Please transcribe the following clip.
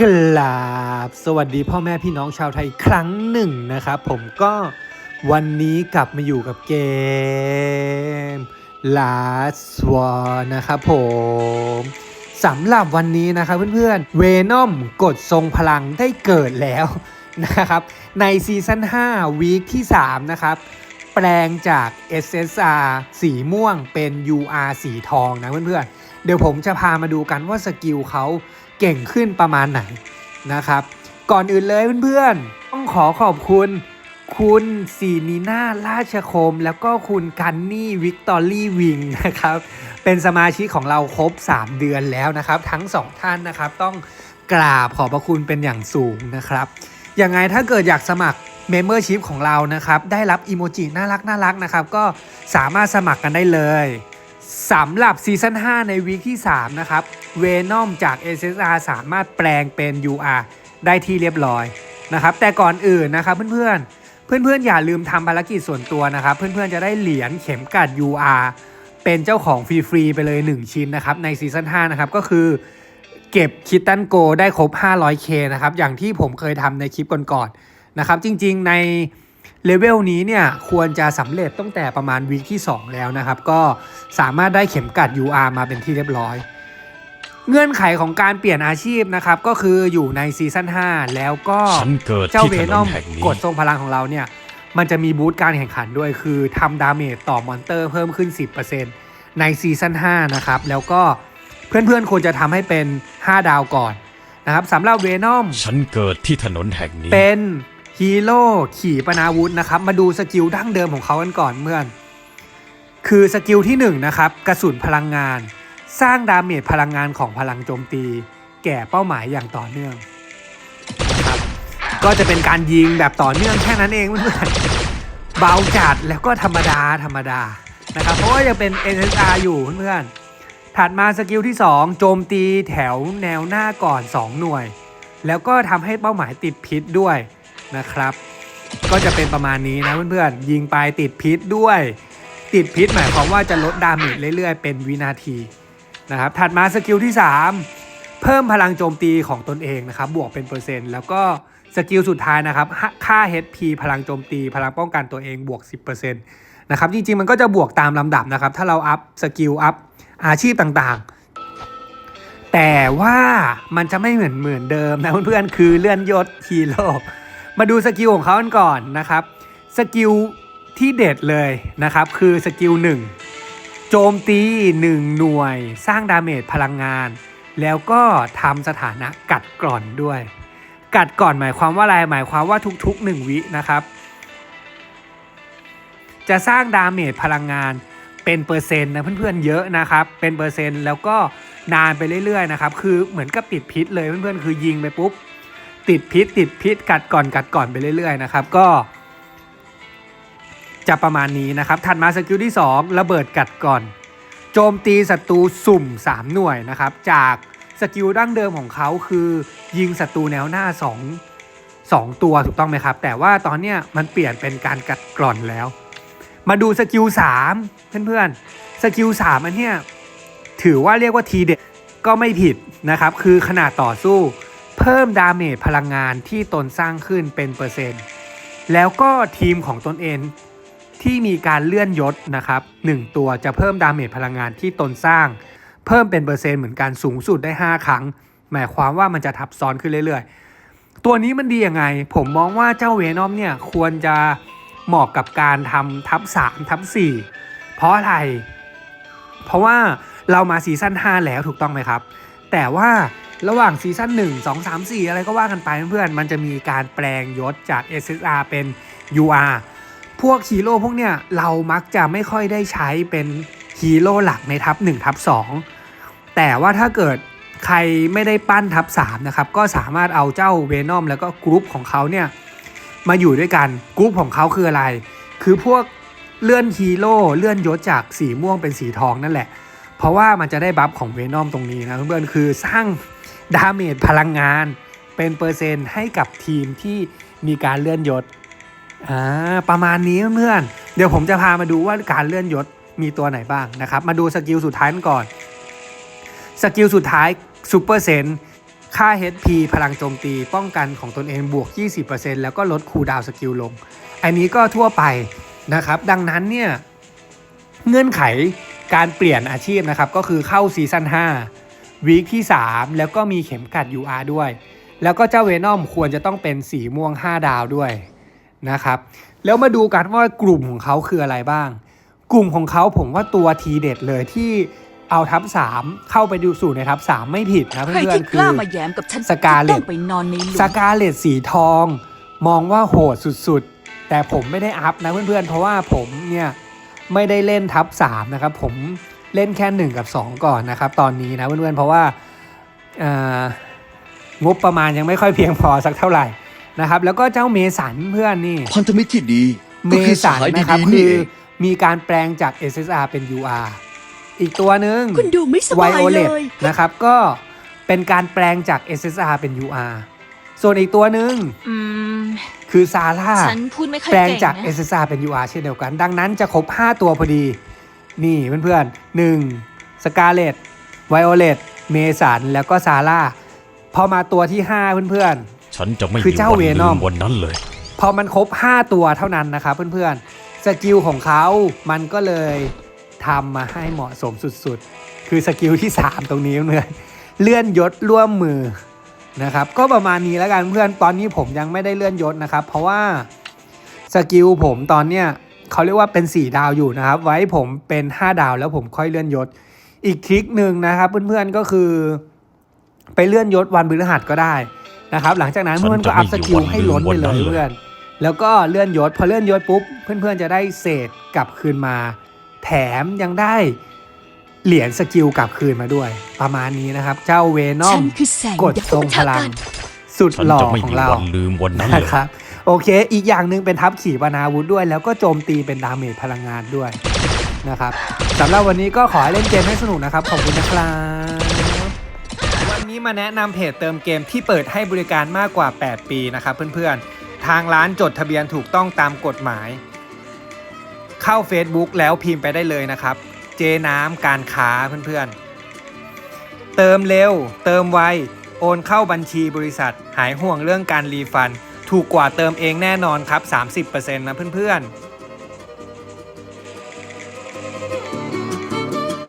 กราบสวัสดีพ่อแม่พี่น้องชาวไทยครั้งหนึ่งนะครับ ผมก็วันนี้กลับมาอยู่กับเกม Last War นะครับผมสำหรับวันนี้นะครับเพื่อนๆเวนอมกดทรงพลังได้เกิดแล้วนะครับในซีซั่น5วีคที่ 3 นะครับ แปลงจาก SSR สีม่วงเป็น UR สีทองนะเพื่อนๆ เดี๋ยวผมจะพามาดูกันว่าสกิลเขาเก่งขึ้นประมาณไหนนะครับ ก่อนอื่นเลยเพื่อนๆ ต้องขอขอบคุณ คุณซีนีนาราชคม แล้วก็คุณกันนี่วิกตอรี่วิงนะครับ เป็นสมาชิกของเราครบ 3 เดือนแล้วนะครับ ทั้ง 2 ท่านนะครับต้องกราบขอบพระคุณเป็นอย่างสูงนะครับยังไงถ้าเกิดอยากสมัคร Membership ของเรานะครับ ได้รับอีโมจิน่ารักน่ารักนะครับ ก็สามารถสมัครกันได้เลย สำหรับซีซั่น5ในวีคที่ 3 นะครับเวนอมจาก SSR สามารถแปลงเป็น UR ได้ที่เรียบร้อยนะครับ แต่ก่อนอื่นนะครับเพื่อนๆ เพื่อนๆ อย่าลืมทำภารกิจส่วนตัวนะครับ เพื่อนๆ จะได้เหรียญเข็มกัด UR เป็นเจ้าของฟรีๆ ไปเลย 1 ชิ้นนะครับ ในซีซั่น5นะครับ ก็คือเก็บคิตตันโกได้ครบ 500k นะครับ อย่างที่ผมเคยทำในคลิปก่อนๆ นะครับ จริงๆ ใน เลเวลนี้เนี่ยควรจะสำเร็จตั้งแต่ประมาณวีคที่ 2 แล้วนะครับ ก็สามารถได้เข็มกัด UR มาเป็นที่เรียบร้อย เงื่อนไขของการเปลี่ยนอาชีพนะครับ ก็คืออยู่ในซีซั่น5 แล้วก็ฉันเกิดเจ้าที่เวถนนอนมแห่งนี้กดทรงพลังของเราเนี่ย มันจะมีบูตการแข่งขันด้วยคือทำดาเมจต่อมอนเตอร์เพิ่มขึ้น 10%ในซีซั่น5นะครับ แล้วก็เพื่อนๆควรจะทำให้เป็น 5 ดาวก่อนนะครับสำหรับเวนอมฉันเกิดที่ถนนแห่งนี้เป็น ฮีโร่ขี่ปนาวุธนะครับ มาดูสกิลดั้งเดิมของเขากันก่อนเมื่อน คือสกิลที่1นะครับกระสุนพลังงาน สร้างดาเมจพลังงานของพลังโจมตี แก่เป้าหมายอย่างต่อเนื่องครับก็จะเป็นการยิงแบบต่อเนื่องแค่นั้นเองเพื่อนเบาจัดแล้วก็ธรรมดาธรรมดานะครับเพราะว่ายังเป็น SSR อยู่เพื่อนถัดมาสกิลที่ 2 โจมตีแถวแนวหน้าก่อน 2 หน่วย แล้วก็ทำให้เป้าหมายติดพิษด้วย นะครับ ก็จะเป็นประมาณนี้นะเพื่อนๆยิงไปติดพิษด้วย ติดพิษหมายความว่าจะลดดาเมจเรื่อยๆ เป็นวินาทีนะครับถัดมาสกิลที่ 3 เพิ่มพลังโจมตีของตนเองนะครับบวกเป็นเปอร์เซ็นต์แล้วก็สกิลสุดท้ายนะครับค่า HP พลังโจมตี พลังป้องกันตัวเองบวก 10%นะครับจริงๆมันก็จะบวกตามลำดับนะครับถ้าเราอัพสกิลอัพอาชีพต่างๆ แต่ว่ามันจะไม่เหมือนเหมือนเดิมนะเพื่อนๆคือเลื่อนยศฮีโร่ มาดูสกิลของเขากันก่อนนะครับ สกิลที่เด็ดเลยนะครับ คือสกิล1โจมตี 1 หน่วย สร้างดาเมจพลังงาน แล้วก็ทำสถานะกัดกร่อนด้วย กัดก่อนหมายความว่าอะไรหมายความว่าทุกๆ 1 วินะครับ จะสร้างดาเมจพลังงานเป็นเปอร์เซ็นต์นะเพื่อนๆเยอะนะครับ เป็นเปอร์เซ็นต์แล้วก็นานไปเรื่อยๆนะครับ คือเหมือนกับติดพิษเลยเพื่อนๆคือยิงไปปุ๊บ ติดพิษติดพิษกัดก่อนกัดก่อนไปเรื่อยๆนะครับก็ จะประมาณนี้นะครับถัดมาสกิลที่ 2 ระเบิดกัดก่อน โจมตีศัตรูสุ่ม 3 หน่วยนะครับจากสกิลดั้งเดิมของเขาคือ ยิงศัตรูแนวหน้า 2 2 ตัวถูกต้องไหมครับ แต่ว่าตอนเนี้ยมันเปลี่ยนเป็นการกัดกร่อนแล้ว มาดูสกิล3เพื่อนๆสกิล3อันเนี้ยถือว่าเรียกว่าทีเด็ดก็ไม่ผิดนะครับ คือขนาดต่อสู้ เพิ่มดาเมจพลังงานที่ตนสร้างขึ้นเป็นเปอร์เซ็นต์ แล้วก็ทีมของตนเองที่มีการเลื่อนยศนะครับ1ตัวจะเพิ่มดาเมจพลังงานที่ตนสร้าง เพิ่มเป็นเปอร์เซ็นต์เหมือนกันสูงสุดได้ 5 ครั้ง หมายความว่ามันจะทับซ้อนขึ้นเรื่อยๆ ตัวนี้มันดียังไง ผมมองว่าเจ้าเวนอมเนี่ยควรจะเหมาะกับการทำทับ3ทับ4เพราะอะไร เพราะว่าเรามาซีซั่น5แล้วถูกต้องไหมครับ แต่ว่า ระหว่างซีซั่น1 2 3 4 อะไรก็ว่ากันไปเพื่อนมันจะมีการแปลงยศจาก SSR เป็น UR พวกฮีโร่พวกเนี้ยเรามักจะไม่ค่อยได้ใช้เป็นฮีโร่หลักในทับ1ทับ2แต่ว่าถ้าเกิดใครไม่ได้ปั้นทับ3นะครับก็สามารถเอาเจ้าเวนอมแล้วก็กรุ๊ปของเขาเนี่ยมาอยู่ด้วยกันกรุ๊ปของเขาคืออะไร คือพวกเลื่อนฮีโร่เลื่อนยศจากสีม่วงเป็นสีทองนั่นแหละ เพราะว่ามันจะได้บัฟของเวนอมตรงนี้นะเพื่อนๆคือสร้าง ดาเมจพลังงานเป็นเปอร์เซ็นต์ให้กับทีมที่มีการเลื่อนยศอ่าประมาณนี้เพื่อนเดี๋ยวผมจะพามาดูว่าการเลื่อนยศมีตัวไหนบ้างนะครับ มาดูสกิลสุดท้ายก่อนสกิลสุดท้ายซูเปอร์เซนค่า HP พลังโจมตีป้องกันของตนเองบวก 20%แล้วก็ลดคูดาวสกิลลง อันนี้ก็ทั่วไปนะครับ ดังนั้นเนี่ยเงื่อนไขการเปลี่ยนอาชีพนะครับ ก็คือเข้าซีซั่น5 วีคที่ 3 แล้วก็มีเข็มกัด UR ด้วย แล้วก็เจ้าเวนอมควรจะต้องเป็นสีม่วง 5 ดาวด้วยนะครับ แล้วมาดูกันว่ากลุ่มของเขาคืออะไรบ้าง กลุ่มของเขาผมว่าตัวทีเด็ดเลยที่เอาทัพ3เข้าไปดูสู่ในทัพ3ไม่ผิดนะใครเพื่อที่นๆกคืล้าอมาแย้มกับฉันสกาเลตต้องไปนอนในหลุสมกาเลตสีทอง มองว่าโหดสุดๆ แต่ผมไม่ได้อัพนะเพื่อนๆ เพราะว่าผมเนี่ยไม่ได้เล่นทับ3นะครับผม เล่นแค่ 1 กับ 2 ก่อนนะครับ ตอนนี้นะเพื่อนๆเพราะว่าเอ่องบประมาณยังไม่ค่อยเพียงพอสักเท่าไหร่นะครับ แล้วก็เจ้าเมสันเพื่อนนี่พันธมิตรที่ดีเมก็คือสสันหายนะครับดีๆคืนี่อเองมีการแปลงจาก SSR เป็น UR อีกตัวหนึ่งคุณดูไม่สไวบายโอเลเลตยนะครับก็เป็นการแปลงจาก SSR เป็น UR ส่วนอีกตัวหนึ่งอืมคือซาร่าฉันพูดไม่ค่อยแปลงเก่งจากนะ SSR เป็น UR เช่นเดียวกัน ดังนั้นจะครบ 5 ตัวพอดี นี่เพื่อนๆ1สกาเลตไวโอเลตเมสันแล้วก็ซาร่าพอมาตัวที่ 5 เพื่อนๆ ฉันจะไม่คือมีเจ้าวันเวลืนอมมวันนั้นเลย พอมันครบ 5 ตัวเท่านั้นนะครับเพื่อนๆ สกิลของเขามันก็เลยทำมาให้เหมาะสมสุดๆ คือสกิลที่ 3 ตรงนี้เพื่อนเลื่อนยศร่วมมือนะครับ ก็ประมาณนี้แล้วกันเพื่อนตอนนี้ผมยังไม่ได้เลื่อนยศนะครับ เพราะว่าสกิลผมตอนเนี้ย เขาเรียกว่าเป็น 4 ดาวอยู่นะครับ ไว้ผมเป็น 5 ดาวแล้วผมค่อยเลื่อนยศ อีกทริคหนึ่งนะครับเพื่อนๆก็คือ ไปเลื่อนยศวันพฤหัสก็ได้นะครับ หลังจากนั้นฉันเพื่อนๆจะก็อัพไม่สอยู่กิลวันให้ล้นไปเลลืมวันนั้ยนเลยเพื่อน แล้วก็เลื่อนยศพอเลื่อนยศปุ๊บเพื่อนๆจะได้เศษกลับคืนมา แถมยังได้เหรียญสกิลกลับคืนมาด้วย ประมาณนี้นะครับ เจ้าเวนอฉัมนคือแสงกดทรงพลัง สุดฉันหล่อจะไม่ขอมีงเราวันลืมวันนั้นเลยนะครับ โอเค อีกอย่างหนึ่งเป็นทัพขี่ปนาวุธด้วย แล้วก็โจมตีเป็นดาเมจพลังงานด้วยนะครับสำหรับวันนี้ก็ขอเล่นเกมให้สนุกนะครับ ขอบคุณนะครับวันนี้มาแนะนำเพจเติมเกมที่เปิดให้บริการมากกว่า 8 ปีนะครับเพื่อนๆ ทางร้านจดทะเบียนถูกต้องตามกฎหมาย เข้า Facebook แล้วพิมพ์ไปได้เลยนะครับ เจน้ำการค้าเพื่อนๆ เติมเร็ว เติมไว โอนเข้าบัญชีบริษัท หายห่วงเรื่องการรีฟัน ถูกกว่าเติมเองแน่นอนครับ 30%นะเพื่อนๆ